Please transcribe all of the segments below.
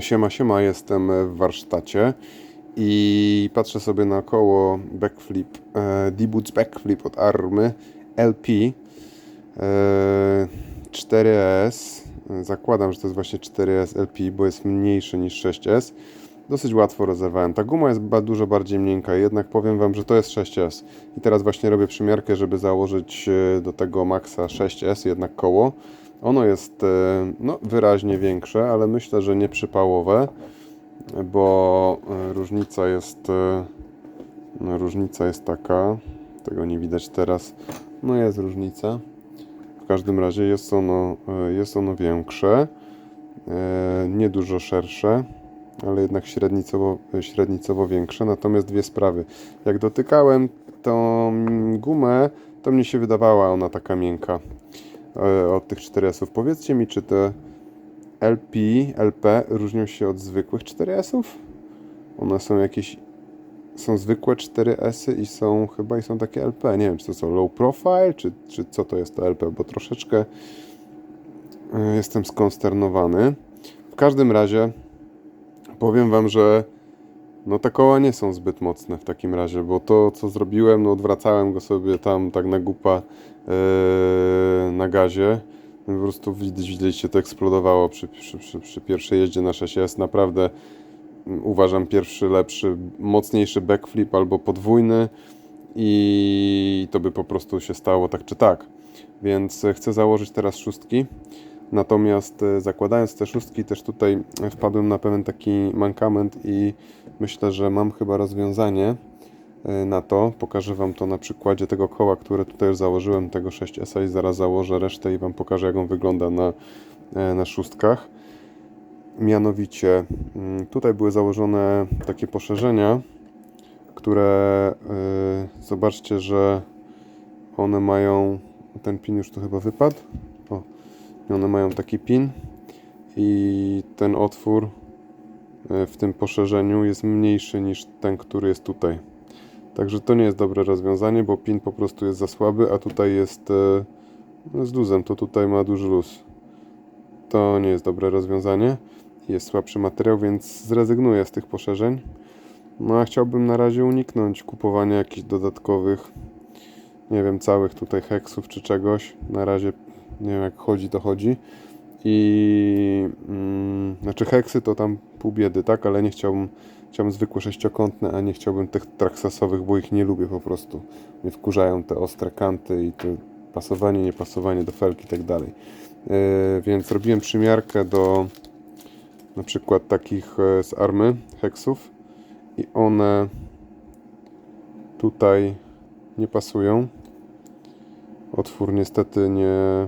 Siema, siema, jestem w warsztacie i patrzę sobie na koło backflip, e, D-Boots backflip od Army LP e, 4S. Zakładam, że to jest właśnie 4S LP, bo jest mniejszy niż 6S. Dosyć łatwo rozerwałem. Ta guma jest dużo bardziej miękka, jednak powiem Wam, że to jest 6S. I teraz właśnie robię przymiarkę, żeby założyć e, do tego Maxa 6S jednak koło. Ono jest e, no, wyraźnie większe, ale myślę, że nie przypałowe, bo e, różnica jest e, no, różnica jest taka, tego nie widać teraz. No jest różnica. W każdym razie jest ono, jest ono większe, nie dużo szersze, ale jednak średnicowo, średnicowo większe. Natomiast dwie sprawy. Jak dotykałem tą gumę, to mnie się wydawała ona taka miękka od tych 4S-ów. Powiedzcie mi, czy te LP, LP różnią się od zwykłych 4S-ów? One są jakieś. Są zwykłe 4S-y i są chyba i są takie LP. Nie wiem, czy to są low profile, czy, czy co to jest to LP, bo troszeczkę e, jestem skonsternowany. W każdym razie powiem Wam, że no te koła nie są zbyt mocne w takim razie, bo to co zrobiłem, no odwracałem go sobie tam tak na gupa na gazie. Po prostu widzieliście, to eksplodowało przy, przy, przy, przy pierwszej jeździe na 6S. Naprawdę mm, uważam pierwszy lepszy, mocniejszy backflip albo podwójny i to by po prostu się stało tak czy tak. Więc e, chcę założyć teraz szóstki. Natomiast e, zakładając te szóstki, też tutaj wpadłem na pewien taki mankament i myślę, że mam chyba rozwiązanie e, na to. Pokażę Wam to na przykładzie tego koła, które tutaj już założyłem, tego 6S i zaraz założę resztę i Wam pokażę, jak on wygląda na, e, na szóstkach. Mianowicie mm, tutaj były założone takie poszerzenia, które e, zobaczcie, że one mają ten pin już tu chyba wypadł. O, one mają taki pin i ten otwór e, w tym poszerzeniu jest mniejszy niż ten, który jest tutaj. Także to nie jest dobre rozwiązanie, bo pin po prostu jest za słaby, a tutaj jest e, no, z luzem, to tutaj ma duży luz. To nie jest dobre rozwiązanie. Jest słabszy materiał, więc zrezygnuję z tych poszerzeń. No a chciałbym na razie uniknąć kupowania jakichś dodatkowych, nie wiem, całych tutaj heksów czy czegoś. Na razie nie wiem jak chodzi, to chodzi. I mm, znaczy heksy to tam pół biedy, tak? Ale nie chciałbym, chciałbym zwykłe sześciokątne, a nie chciałbym tych traksasowych, bo ich nie lubię po prostu. Mnie wkurzają te ostre kanty i to pasowanie, niepasowanie do felki i tak dalej. Yy, więc robiłem przymiarkę do na przykład takich e, z army heksów i one tutaj nie pasują. Otwór niestety nie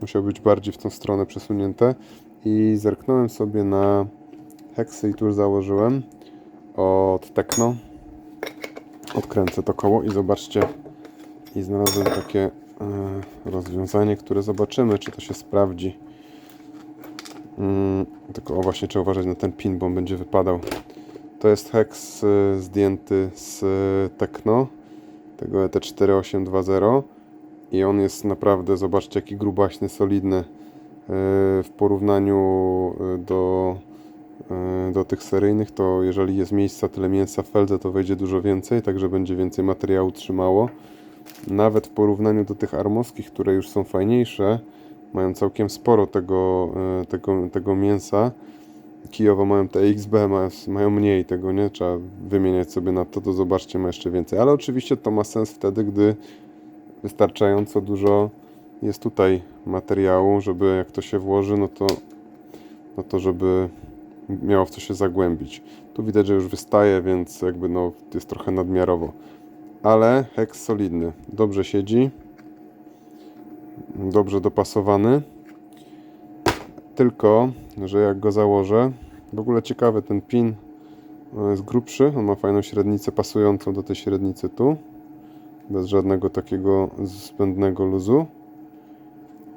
musiał być bardziej w tą stronę przesunięte i zerknąłem sobie na heksy i tu założyłem od Tekno. Odkręcę to koło i zobaczcie i znalazłem takie e, rozwiązanie, które zobaczymy czy to się sprawdzi. Mm, tylko o właśnie trzeba uważać na ten pin, bo on będzie wypadał. To jest hex y, zdjęty z Tekno, tego E ET4820 i on jest naprawdę, zobaczcie jaki grubaśny, solidny y, w porównaniu y, do, y, do tych seryjnych, to jeżeli jest miejsca tyle mięsa w feldze, to wejdzie dużo więcej, także będzie więcej materiału trzymało. Nawet w porównaniu do tych armowskich, które już są fajniejsze, mają całkiem sporo tego, e, tego, tego mięsa. Kijowo mają te XB, mają, mają mniej tego, nie? Trzeba wymieniać sobie na to, to zobaczcie, ma jeszcze więcej. Ale oczywiście to ma sens wtedy, gdy wystarczająco dużo jest tutaj materiału, żeby jak to się włoży, no to, no to żeby miało w co się zagłębić. Tu widać, że już wystaje, więc jakby no jest trochę nadmiarowo. Ale heks solidny, dobrze siedzi dobrze dopasowany. Tylko, że jak go założę, w ogóle ciekawy ten pin jest grubszy, on ma fajną średnicę pasującą do tej średnicy tu, bez żadnego takiego zbędnego luzu.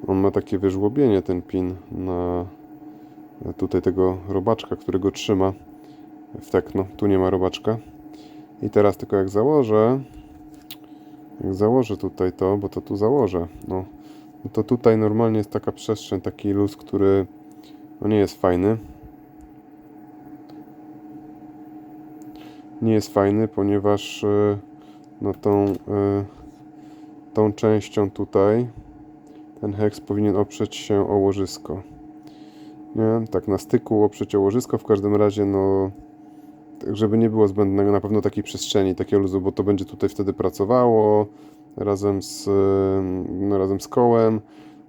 On ma takie wyżłobienie, ten pin, na e, tutaj tego robaczka, którego trzyma w tekno. Tu nie ma robaczka. I teraz tylko jak założę, jak założę tutaj to, bo to tu założę, no, no to tutaj normalnie jest taka przestrzeń, taki luz, który no nie jest fajny. Nie jest fajny, ponieważ... Yy, no tą, e, tą częścią tutaj ten heks powinien oprzeć się o łożysko. Nie? Tak na styku oprzeć o łożysko, w każdym razie no żeby nie było zbędnego na pewno takiej przestrzeni, takiego luzu, bo to będzie tutaj wtedy pracowało razem z, no, razem z kołem.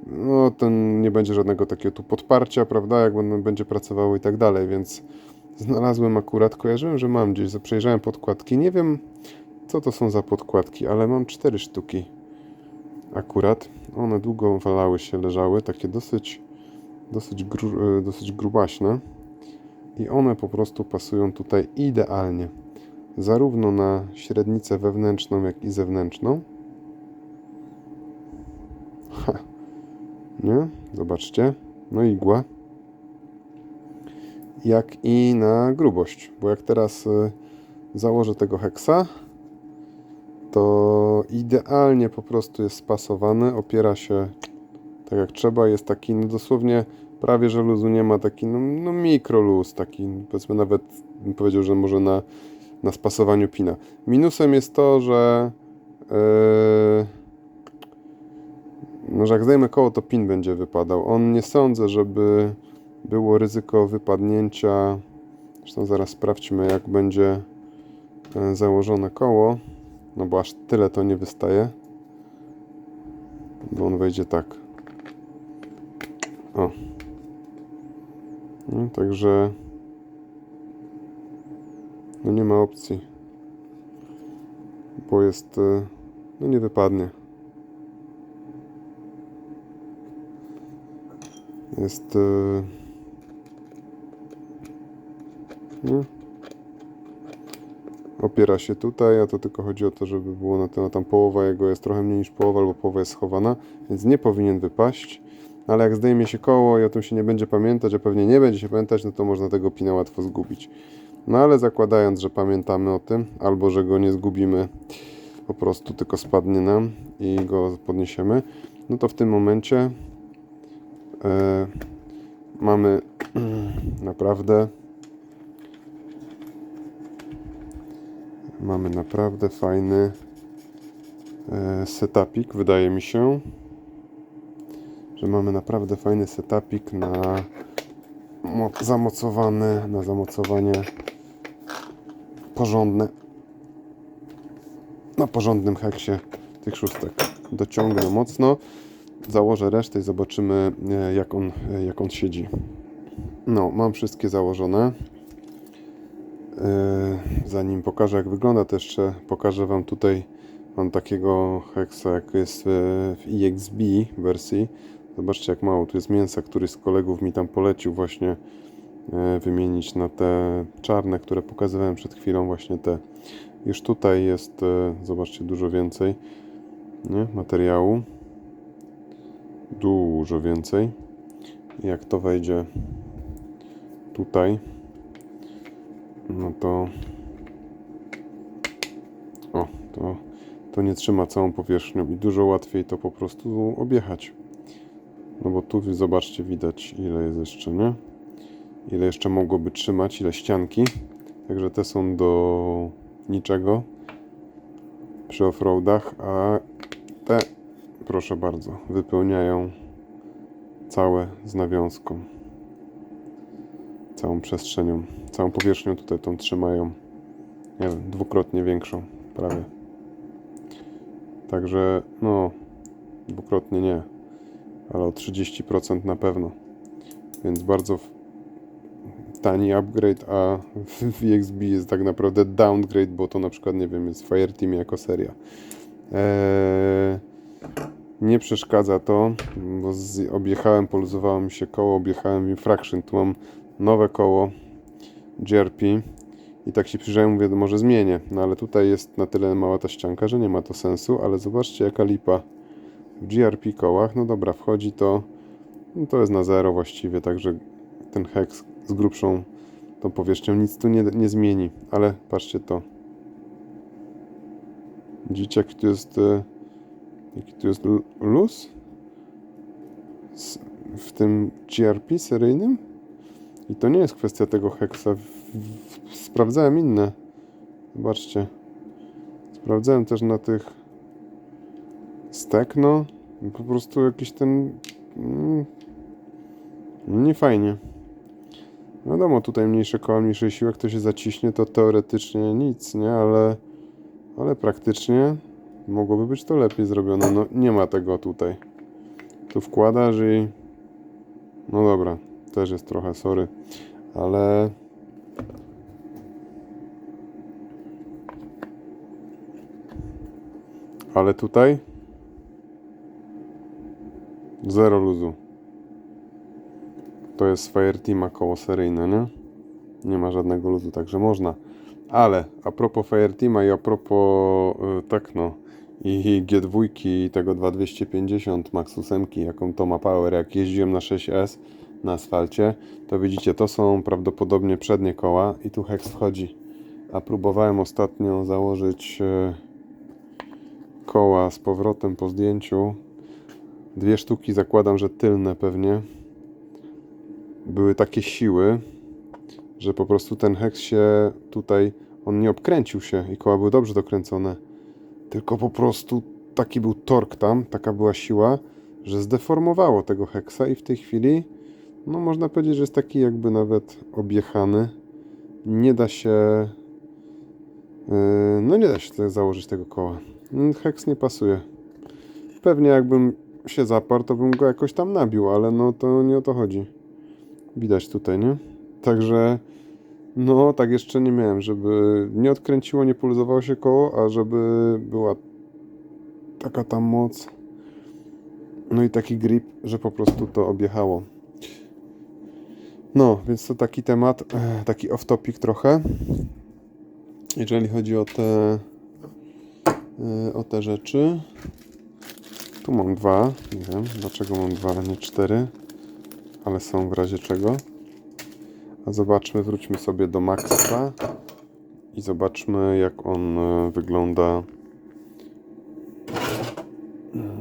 No, ten nie będzie żadnego takiego tu podparcia, prawda, jak będą- będzie pracowało i tak dalej, więc znalazłem akurat, kojarzyłem, że mam gdzieś, przejrzałem podkładki, nie wiem co to są za podkładki, ale mam cztery sztuki akurat. One długo walały się, leżały, takie dosyć, dosyć, gru, e, dosyć grubaśne i one po prostu pasują tutaj idealnie, zarówno na średnicę wewnętrzną, jak i zewnętrzną. Ha. Nie? Zobaczcie. No igła. Jak i na grubość. Bo jak teraz y, założę tego heksa, to idealnie po prostu jest spasowany. Opiera się tak jak trzeba. Jest taki no dosłownie prawie, że luzu nie ma. Taki no, no mikro luz. Taki powiedzmy nawet bym powiedział, że może na, na spasowaniu pina. Minusem jest to, że yy, no, że jak zdejmę koło, to pin będzie wypadał. On nie sądzę, żeby było ryzyko wypadnięcia. Zresztą zaraz sprawdźmy, jak będzie e, założone koło. No bo aż tyle to nie wystaje. Bo on wejdzie tak. O. No, także. No nie ma opcji. Bo jest. e, No nie wypadnie. Jest. e, No. Opiera się tutaj, a to tylko chodzi o to, żeby było na tyle, tam połowa jego jest trochę mniej niż połowa, albo połowa jest schowana, więc nie powinien wypaść. Ale jak zdejmie się koło i o tym się nie będzie pamiętać, a pewnie nie będzie się pamiętać, no to można tego pina łatwo zgubić. No ale zakładając, że pamiętamy o tym, albo że go nie zgubimy, po prostu tylko spadnie nam i go podniesiemy, no to w tym momencie e, mamy naprawdę mamy naprawdę fajny e, setupik, wydaje mi się, że mamy naprawdę fajny setupik na mo- zamocowany, na zamocowanie porządne na porządnym heksie tych szóstek. Dociągnę mocno, założę resztę i zobaczymy e, jak on, e, jak on siedzi. No, mam wszystkie założone. E, Zanim pokażę jak wygląda, to jeszcze pokażę Wam tutaj mam takiego heksa jak jest w w EXB wersji. Zobaczcie jak mało tu jest mięsa, który z kolegów mi tam polecił właśnie e, wymienić na te czarne, które pokazywałem przed chwilą, właśnie te. Już tutaj jest, zobaczcie, dużo więcej nie? materiału. Dużo więcej. Jak to wejdzie tutaj, no to o, to, to nie trzyma całą powierzchnią i dużo łatwiej to po prostu objechać. No bo tu zobaczcie, widać ile jest jeszcze, nie? Ile jeszcze mogłoby trzymać, ile ścianki. Także te są do niczego przy offroadach, a te, proszę bardzo, wypełniają całe z nawiązką. Całą przestrzenią, całą powierzchnią tutaj tą trzymają. Nie wiem, dwukrotnie większą, prawie. Także, no, dwukrotnie nie, ale o 30% na pewno. Więc bardzo tani upgrade, a w EXB jest tak naprawdę downgrade, bo to na przykład, nie wiem, jest Fireteam jako seria. Eee, nie przeszkadza to, bo z, objechałem, poluzowało mi się koło, objechałem w Infraction, tu mam nowe koło GRP i tak się przyjrzałem, mówię, może zmienię, no ale tutaj jest na tyle mała ta ścianka, że nie ma to sensu, ale zobaczcie jaka lipa w GRP kołach, no dobra, wchodzi to, no to jest na zero właściwie, także ten hex z grubszą tą powierzchnią nic tu nie, nie zmieni, ale patrzcie to. Widzicie jaki tu jest, jaki tu jest luz? W tym GRP seryjnym? I to nie jest kwestia tego heksa. Sprawdzałem inne Zobaczcie. Sprawdzałem też na tych stekno. Po prostu jakiś ten... Mm, nie fajnie. Wiadomo, tutaj mniejsze koła, mniejszy siłek, to się zaciśnie, to teoretycznie nic, nie? Ale, ale praktycznie mogłoby być to lepiej zrobione. No nie ma tego tutaj. Tu wkładasz i... No dobra, też jest trochę, sorry. Ale... Ale tutaj... Zero luzu. To jest Fireteama koło seryjne, nie? Nie ma żadnego luzu, także można. Ale a propos Fireteama i a propos y, Tekno i G2 i tego 2250 Max 8, jaką to ma power, jak jeździłem na 6S na asfalcie, to widzicie, to są prawdopodobnie przednie koła i tu hex wchodzi. A próbowałem ostatnio założyć y, koła z powrotem po zdjęciu. Dwie sztuki zakładam, że tylne pewnie były takie siły, że po prostu ten heks się tutaj, on nie obkręcił się i koła były dobrze dokręcone. Tylko po prostu taki był tork tam, taka była siła, że zdeformowało tego heksa i w tej chwili, no można powiedzieć, że jest taki jakby nawet objechany. Nie da się, yy, no nie da się założyć tego koła. Mm, Heks nie pasuje. Pewnie jakbym się zaparł, to bym go jakoś tam nabił, ale no to nie o to chodzi. Widać tutaj, nie? Także, no tak jeszcze nie miałem, żeby nie odkręciło, nie poluzowało się koło, a żeby była taka tam moc. No i taki grip, że po prostu to objechało. No, więc to taki temat, eh, taki off-topic trochę. Jeżeli chodzi o te, y, o te rzeczy. Tu mam dwa, nie wiem dlaczego mam dwa, a nie cztery ale są w razie czego. A zobaczmy, wróćmy sobie do Maxa i zobaczmy, jak on e, wygląda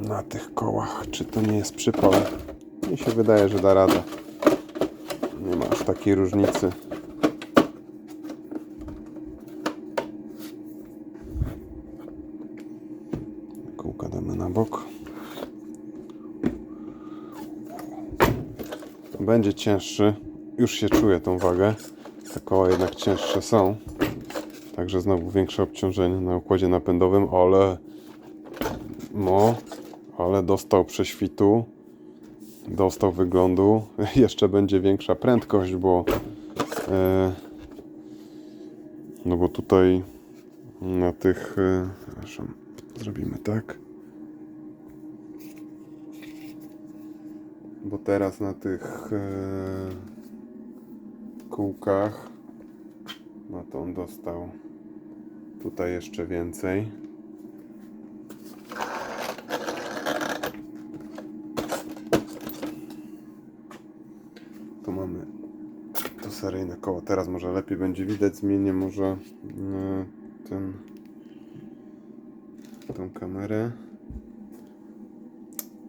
na tych kołach. Czy to nie jest przypał? Mi się wydaje, że da radę. Nie ma aż takiej różnicy. Kółka damy na bok. będzie cięższy. Już się czuję tą wagę. Te koła jednak cięższe są. Także znowu większe obciążenie na układzie napędowym, ale no, ale dostał prześwitu. Dostał wyglądu. Jeszcze będzie większa prędkość, bo e, no bo tutaj na tych e, przepraszam, zrobimy tak. bo teraz na tych e, kółkach no to on dostał tutaj jeszcze więcej tu mamy to seryjne koło teraz może lepiej będzie widać zmienię może e, ten tą kamerę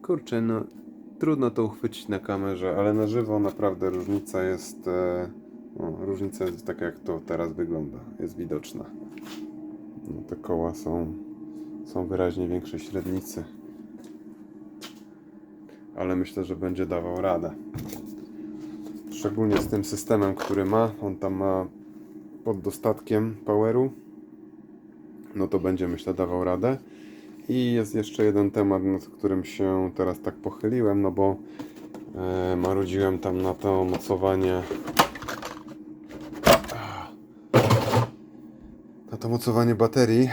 kurczę no trudno to uchwycić na kamerze, ale na żywo naprawdę różnica jest. E, no, różnica jest taka, jak to teraz wygląda. Jest widoczna. No, te koła są, są wyraźnie większe średnicy. Ale myślę, że będzie dawał radę. Szczególnie z tym systemem, który ma. On tam ma pod dostatkiem poweru. No to będzie myślę dawał radę. I jest jeszcze jeden temat, nad którym się teraz tak pochyliłem, no bo e, marudziłem tam na to mocowanie. Na to mocowanie baterii.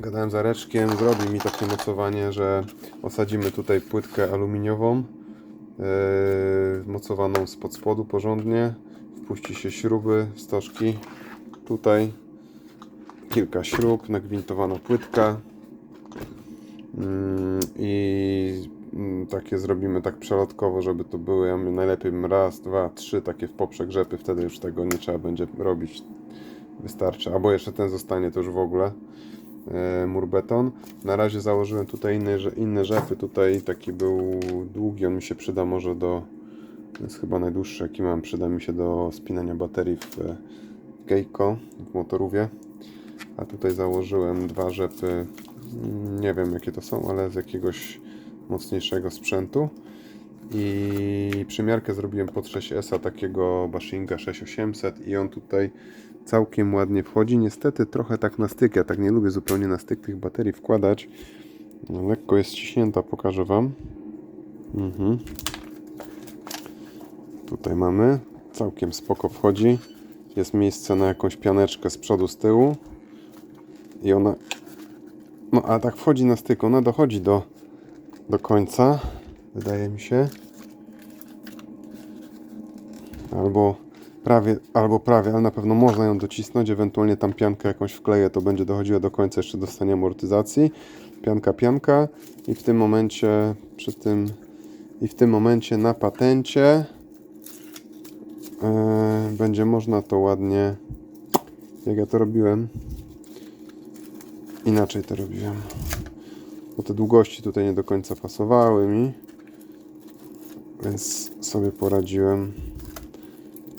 Gadałem z Areczkiem, zrobi mi takie mocowanie, że osadzimy tutaj płytkę aluminiową, mocowaną spod spodu porządnie. Wpuści się śruby, stożki. Tutaj kilka śrub, nagwintowana płytka, Mm, i mm, takie zrobimy tak przelotkowo, żeby to były ja mówię, najlepiej raz, dwa, trzy takie w poprzegrzepy, wtedy już tego nie trzeba będzie robić. Wystarczy. Albo jeszcze ten zostanie to już w ogóle. E, mur beton. Na razie założyłem tutaj inne, inne rzepy. Tutaj taki był długi, on mi się przyda może do. To jest chyba najdłuższy jaki mam. Przyda mi się do spinania baterii w Geico w motorówie. A tutaj założyłem dwa rzepy, nie wiem jakie to są, ale z jakiegoś mocniejszego sprzętu. I przymiarkę zrobiłem pod 6S takiego Bashinga 6800 i on tutaj całkiem ładnie wchodzi. Niestety trochę tak na styk, ja tak nie lubię zupełnie na styk tych baterii wkładać. Lekko jest ciśnięta, pokażę Wam. Mhm. Tutaj mamy, całkiem spoko wchodzi. Jest miejsce na jakąś pianeczkę z przodu, z tyłu. I ona, no a tak wchodzi na styk, ona dochodzi do, do końca, wydaje mi się. Albo prawie, albo prawie, ale na pewno można ją docisnąć, ewentualnie tam piankę jakąś wkleję, to będzie dochodziła do końca jeszcze do stanie amortyzacji. Pianka, pianka. I w tym momencie, przy tym i w tym momencie na patencie e, będzie można to ładnie, jak ja to robiłem, inaczej to robiłem, bo te długości tutaj nie do końca pasowały mi, więc sobie poradziłem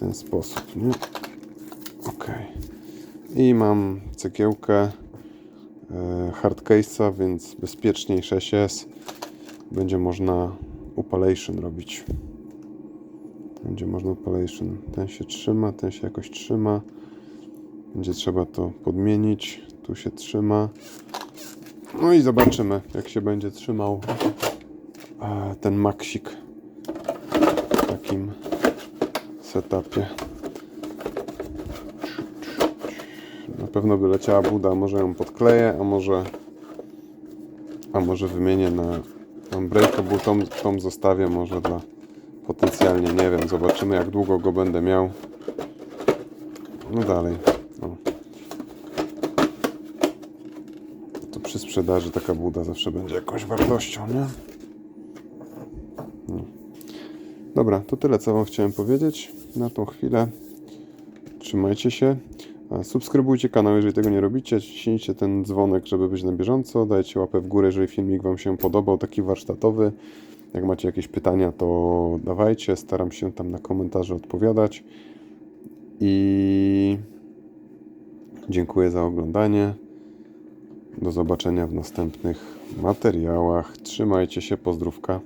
ten sposób, nie? Ok. I mam cegiełkę e, hardcase'a, więc bezpieczniej 6S będzie można upalation robić. Będzie można upalation. Ten się trzyma, ten się jakoś trzyma. Będzie trzeba to podmienić. Tu się trzyma. No i zobaczymy, jak się będzie trzymał e, ten maksik takim setupie. Na pewno by leciała buda, może ją podkleję, a może a może wymienię na Unbreakable, tą, tą zostawię może dla potencjalnie, nie wiem, zobaczymy jak długo go będę miał. No dalej. O. To przy sprzedaży taka buda zawsze będzie jakąś wartością, nie? No. Dobra, to tyle co Wam chciałem powiedzieć na tą chwilę. Trzymajcie się. Subskrybujcie kanał, jeżeli tego nie robicie. Ciśnijcie ten dzwonek, żeby być na bieżąco. Dajcie łapę w górę, jeżeli filmik Wam się podobał, taki warsztatowy. Jak macie jakieś pytania, to dawajcie. Staram się tam na komentarze odpowiadać. I dziękuję za oglądanie. Do zobaczenia w następnych materiałach. Trzymajcie się, pozdrówka.